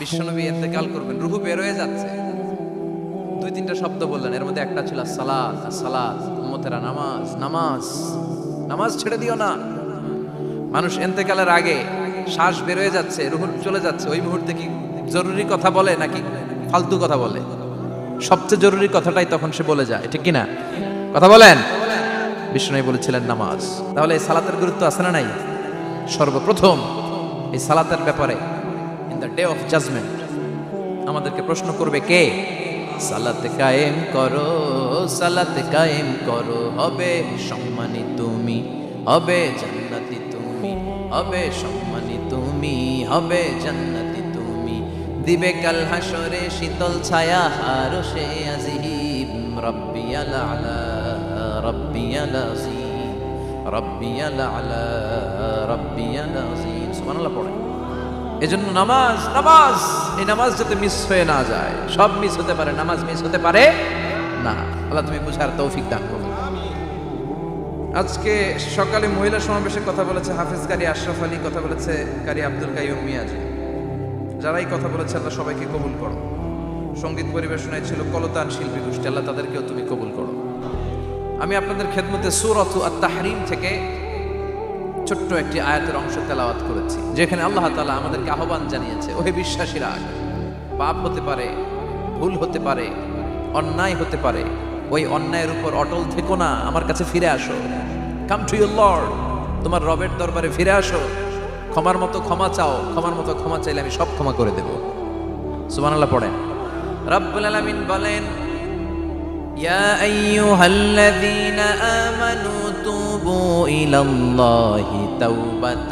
বিশ্বনবী এতেকাল করবেন। রুহু বের হয়ে যাচ্ছে। দুই, তিনটা শব্দ বললেন। এর মধ্যে একটা ছিল সালাত সালাত উম্মতেরা নামাজ নামাজ নামাজ ছেড়ে দিও না। মানুষ এতেকালের আগে শ্বাস বের হয়ে যাচ্ছে, রুহু চলে যাচ্ছে। ওই মুহূর্তে কি জরুরি কথা বলে নাকি ফালতু কথা বলে? সবচেয়ে জরুরি কথাটাই তখন সে বলে যায়। ঠিক কিনা? কথা বলেন। বিষ্ণু বলেছিলেন নামাজ। তাহলে এই সালাতের গুরুত্ব আছে না নাই? সর্বপ্রথম এই সালাতের ব্যাপারে দ্য ডে অফ জাজমেন্ট আমাদেরকে প্রশ্ন করবে কে? সালাতে কায়েম করো, সালাতে কায়েম করো, হবে সম্মানী তুমি, হবে জান্নাতি তুমি, হবে সম্মানী তুমি, হবে জান্নাতি তুমি। দিবে কাল হাসরে শীতল ছায়া হারসে আজিব রব্বিয়াল আলা, রব্বিয়াল আজিম, রব্বিয়াল আলা, রব্বিয়াল আজিম। সুবহানাল্লাহ পড়ে। এজন্য নামাজ নামাজ, এই নামাজ যাতে মিস হয়ে না যায়। সব মিস হতে পারে, নামাজ মিস হতে পারে না। আল্লাহ তুমি বুঝার তৌফিক দান করো আজকে সকালে মহিলা সমাবেশে কথা বলেছে হাফিজ কারি আশরাফ আলী, কথা বলেছে কারি আব্দুল কাইয়ুম মিয়াজি যারাই কথা বলেছে, আল্লাহ সবাইকে কবুল করো সংগীত পরিবেশনায় ছিল কলতান শিল্পী গোষ্ঠী, আল্লাহ তাদেরকেও তুমি কবুল করো। আমি আপনাদের খেদমতে সুরতু আর তাহরিম থেকে ছোট্ট একটি আয়াতের অংশ তেলাওয়াত করেছি, যেখানে আল্লাহ তাআলা আমাদেরকে আহ্বান জানিয়েছে, ওহে বিশ্বাসীরা পাপ হতে পারে, ভুল হতে পারে, অন্যায় হতে পারে, ওই অন্যায়ের উপর অটল থেকো না, আমার কাছে ফিরে আসো। কাম টু ইউর লর্ড তোমার রবের দরবারে ফিরে আসো। ক্ষমার মতো ক্ষমা চাও, ক্ষমার মতো ক্ষমা চাইলে আমি সব ক্ষমা করে দেব। সুবহানাল্লাহ পড়েন। রব্বুল আলামিন বলেন يا أيها الذين آمنوا توبوا إلى الله توبة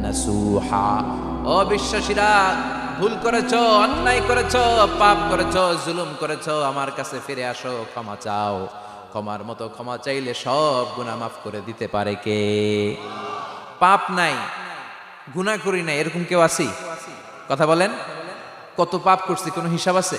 نسوحا ও বিশ্বাসীরা ভুল করেছো অন্যায় করেছো পাপ করেছো জুলুম করেছো আমার কাছে ফিরে আসো ক্ষমা চাও ক্ষমার মতো ক্ষমা চাইলে সব গুনাহ মাফ করে দিতে পারে কে পাপ নাই গুনাহ করি নাই এরকম কেউ আছি কথা বলেন কত পাপ করছি কোনো হিসাব আছে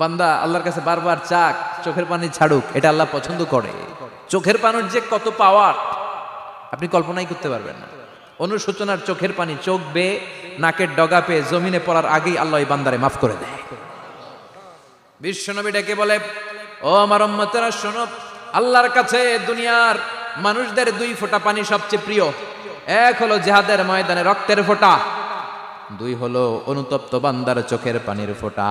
বান্দা আল্লাহর কাছে বারবার চাক, চোখের পানি ছাড়ুক, এটা আল্লাহ পছন্দ করে। চোখের পানির যে কত পাওয়ার আপনি কল্পনাই করতে পারবেন না। অনুশোচনার চোখের পানি চোখ বে নাকের ডগা পেয়ে জমিনে পড়ার আগেই আল্লাহ এই বান্দারে মাফ করে দেয়। বিশ্বনবী ডেকে বলে, ও আমার উম্মতেরা, শোনো, আল্লাহর কাছে দুনিয়ার মানুষদের দুই ফোঁটা পানি সবচেয়ে প্রিয়। এক হলো জেহাদের ময়দানে রক্তের ফোঁটা, দুই হলো অনুতপ্ত বান্দার চোখের পানির ফোঁটা।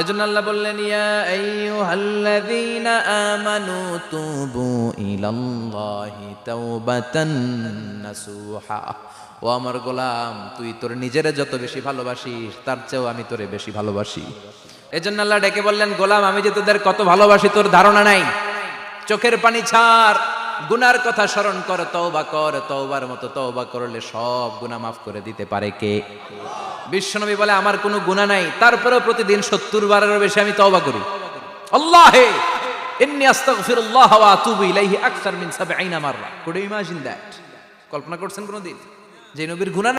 এজন্য আল্লাহ বললেন, ইয়া আমানু তুবু ইলাল্লাহি তাওবাতান নাসুহা। ও আমার গোলাম, তুই তোর নিজেরে যত বেশি ভালোবাসিস, তার চেয়েও আমি তোরে বেশি ভালোবাসি। এজন্য আল্লাহ ডেকে বললেন, গোলাম, আমি যে তোদের কত ভালোবাসি, তোর ধারণা নাই। চোখের পানি ছাড় গুনার কথা স্মরণ কর, তওবা কর, তওবার মতো তওবা করলে সব গুনাহ মাফ করে দিতে পারে কে? বিশ্বনবী বলে, আমার কোনো গুনাহ নাই, তারপরেও প্রতিদিন সত্তর বারেরও বেশি আমি তওবা করি। আল্লাহে! ইন্নী আস্তাগফিরুল্লাহ ওয়া আতুবু ইলাইহি আকসার মিন 70 মাররা। কুড ইমাজিন দ্যাট কল্পনা করছেন কোনদিন? যে নবীর গুনাহ